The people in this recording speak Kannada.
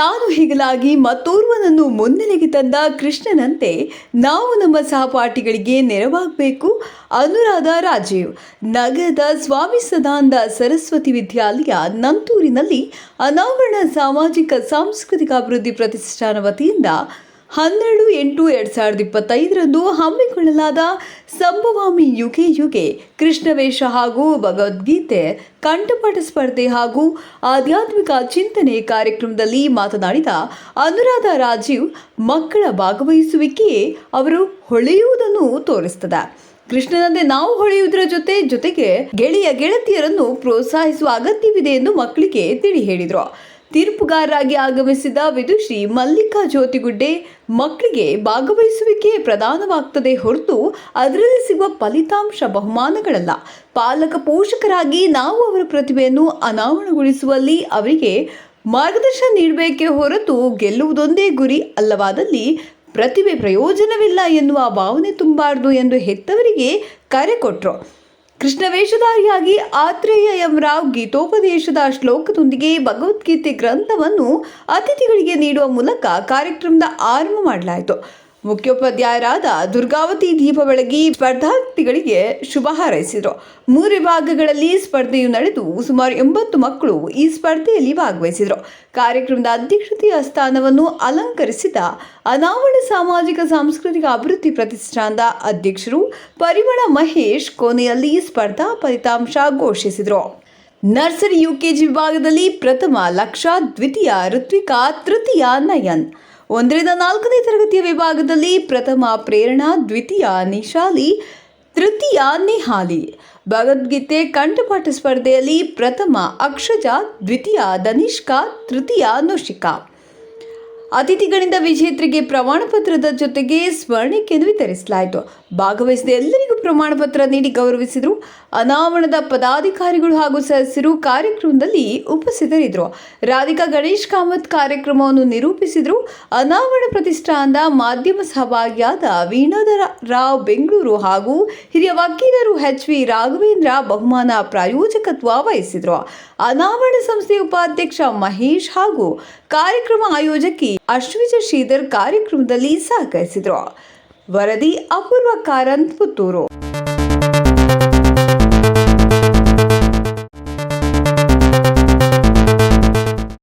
ತಾನು ಹೀಗಲಾಗಿ ಮತ್ತೋರ್ವನನ್ನು ಮುನ್ನೆಲೆಗೆ ತಂದ ಕೃಷ್ಣನಂತೆ ನಾವು ನಮ್ಮ ಸಹಪಾಠಿಗಳಿಗೆ ನೆರವಾಗಬೇಕು, ಅನುರಾಧ ರಾಜೀವ್. ನಗರದ ಸ್ವಾಮಿ ಸದಾನಂದ ಸರಸ್ವತಿ ವಿದ್ಯಾಲಯ, ನಂತೂರಿನಲ್ಲಿ ಅನಾವರಣ ಸಾಮಾಜಿಕ, ಸಾಂಸ್ಕೃತಿಕ ಅಭಿವೃದ್ಧಿ ಪ್ರತಿಷ್ಠಾನ ವತಿಯಿಂದ ಹನ್ನೆರಡು ಎಂಟು ಎರಡು ಸಾವಿರದ ಇಪ್ಪತ್ತೈದರಂದು ಹಮ್ಮಿಕೊಳ್ಳಲಾದ ಸಂಭವಾಮಿ ಯುಗೆ ಯುಗೆ ಕೃಷ್ಣವೇಷ ಹಾಗೂ ಭಗವದ್ಗೀತೆ, ಕಂಠಪಾಠ ಸ್ಪರ್ಧೆ ಹಾಗೂ ಆಧ್ಯಾತ್ಮಿಕ ಚಿಂತನೆ ಕಾರ್ಯಕ್ರಮದಲ್ಲಿ ಮಾತನಾಡಿದ ಅನುರಾಧ ರಾಜೀವ್, ಮಕ್ಕಳ ಭಾಗವಹಿಸುವಿಕೆಯೇ ಅವರು ಹೊಳೆಯುವುದನ್ನು ತೋರಿಸ್ತದೆ. ಕೃಷ್ಣನಂತೆ ನಾವು ಹೊಳೆಯುವುದರ ಜೊತೆ ಜೊತೆಗೆ ಗೆಳೆಯ ಗೆಳತಿಯರನ್ನು ಪ್ರೋತ್ಸಾಹಿಸುವ ಅಗತ್ಯವಿದೆ ಎಂದು ಮಕ್ಕಳಿಗೆ ತಿಳಿ ಹೇಳಿದರು. ತೀರ್ಪುಗಾರರಾಗಿ ಆಗಮಿಸಿದ ವಿದುಷಿ ಮಲ್ಲಿಕಾ ಜ್ಯೋತಿಗುಡ್ಡೆ ಮಕ್ಕಳಿಗೆ ಭಾಗವಹಿಸುವಿಕೆ ಪ್ರಧಾನವಾಗ್ತದೆ ಹೊರತು ಅದರಲ್ಲಿ ಸಿಗುವ ಫಲಿತಾಂಶ ಬಹುಮಾನಗಳಲ್ಲ. ಪಾಲಕ ಪೋಷಕರಾಗಿ ನಾವು ಅವರ ಪ್ರತಿಭೆಯನ್ನು ಅನಾವರಣಗೊಳಿಸುವಲ್ಲಿ ಅವರಿಗೆ ಮಾರ್ಗದರ್ಶನ ನೀಡಬೇಕೇ ಹೊರತು ಗೆಲ್ಲುವುದೊಂದೇ ಗುರಿ ಅಲ್ಲವಾದಲ್ಲಿ ಪ್ರತಿಭೆ ಪ್ರಯೋಜನವಿಲ್ಲ ಎನ್ನುವ ಭಾವನೆ ತುಂಬಾರ್ದು ಎಂದು ಹೆತ್ತವರಿಗೆ ಕರೆ ಕೊಟ್ಟರು ಕೃಷ್ಣ ವೇಷಧಾರಿಯಾಗಿ ಆತ್ರೇಯ ಎಂ ರಾವ್ ಗೀತೋಪದೇಶದ ಶ್ಲೋಕದೊಂದಿಗೆ ಭಗವದ್ಗೀತೆ ಗ್ರಂಥವನ್ನು ಅತಿಥಿಗಳಿಗೆ ನೀಡುವ ಮೂಲಕ ಕಾರ್ಯಕ್ರಮದ ಆರಂಭ ಮಾಡಲಾಯಿತು. ಮುಖ್ಯೋಪಾಧ್ಯಾಯರಾದ ದುರ್ಗಾವತಿ ದೀಪ ಬೆಳಗಿ ಸ್ಪರ್ಧಾರ್ಥಿಗಳಿಗೆ ಶುಭ ಹಾರೈಸಿದರು. ಮೂರು ವಿಭಾಗಗಳಲ್ಲಿ ಸ್ಪರ್ಧೆಯು ನಡೆದು ಸುಮಾರು ಎಂಬತ್ತು ಮಕ್ಕಳು ಈ ಸ್ಪರ್ಧೆಯಲ್ಲಿ ಭಾಗವಹಿಸಿದರು. ಕಾರ್ಯಕ್ರಮದ ಅಧ್ಯಕ್ಷತೆಯ ಸ್ಥಾನವನ್ನು ಅಲಂಕರಿಸಿದ ಅನಾವರಣ ಸಾಮಾಜಿಕ ಸಾಂಸ್ಕೃತಿಕ ಅಭಿವೃದ್ಧಿ ಪ್ರತಿಷ್ಠಾನದ ಅಧ್ಯಕ್ಷರು ಪರಿಮಳ ಮಹೇಶ್ ಕೊನೆಯಲ್ಲಿ ಸ್ಪರ್ಧಾ ಫಲಿತಾಂಶ ಘೋಷಿಸಿದರು. ನರ್ಸರಿ ಯುಕೆಜಿ ವಿಭಾಗದಲ್ಲಿ ಪ್ರಥಮ ಲಕ್ಷ ದ್ವಿತೀಯ ಋತ್ವಿಕಾ ತೃತೀಯ ನಯನ್. ಒಂದರಿಂದ ನಾಲ್ಕನೇ ತರಗತಿಯ ವಿಭಾಗದಲ್ಲಿ ಪ್ರಥಮ ಪ್ರೇರಣಾ, ದ್ವಿತೀಯ ನಿಶಾಲಿ, ತೃತೀಯ ನಿಹಾಲಿ. ಭಗವದ್ಗೀತೆ ಕಂಠಪಾಠ ಸ್ಪರ್ಧೆಯಲ್ಲಿ ಪ್ರಥಮ ಅಕ್ಷಜ, ದ್ವಿತೀಯ ದನಿಷ್ಕಾ ತೃತೀಯ ನುಷಿಕಾ ಅತಿಥಿಗಳಿಂದ ವಿಜೇತರಿಗೆ ಪ್ರಮಾಣಪತ್ರದ ಜೊತೆಗೆ ಸ್ವರ್ಣಕ್ಕೆ ವಿತರಿಸಲಾಯಿತು ಭಾಗವಹಿಸಿದ ಎಲ್ಲರಿಗೂ ಪ್ರಮಾಣ ಪತ್ರ ನೀಡಿ ಗೌರವಿಸಿದರು. ಅನಾವರಣದ ಪದಾಧಿಕಾರಿಗಳು ಹಾಗೂ ಸದಸ್ಯರು ಕಾರ್ಯಕ್ರಮದಲ್ಲಿ ಉಪಸ್ಥಿತರಿದ್ದರು. ರಾಧಿಕಾ ಗಣೇಶ್ ಕಾಮತ್ ಕಾರ್ಯಕ್ರಮವನ್ನು ನಿರೂಪಿಸಿದರು. ಅನಾವರಣ ಪ್ರತಿಷ್ಠಾನದ ಮಾಧ್ಯಮ ಸಹಭಾಗಿಯಾದ ವೀಣಾಧರ ರಾವ್ ಬೆಂಗಳೂರು ಹಾಗೂ ಹಿರಿಯ ವಕೀಲರು ಎಚ್ ವಿ ರಾಘವೇಂದ್ರ ಬಹುಮಾನ ಪ್ರಾಯೋಜಕತ್ವ ವಹಿಸಿದರು. ಅನಾವರಣ ಸಂಸ್ಥೆಯ ಉಪಾಧ್ಯಕ್ಷ ಮಹೇಶ್ ಹಾಗೂ ಕಾರ್ಯಕ್ರಮ ಆಯೋಜಕಿ ಅಶ್ವಿಜ ಶ್ರೀಧರ್ ಕಾರ್ಯಕ್ರಮದಲ್ಲಿ ಸಹಕರಿಸಿದರು. ವರದಿ ಅಪೂರ್ವ ಕಾರಂತ್ ಪುತ್ತೂರು.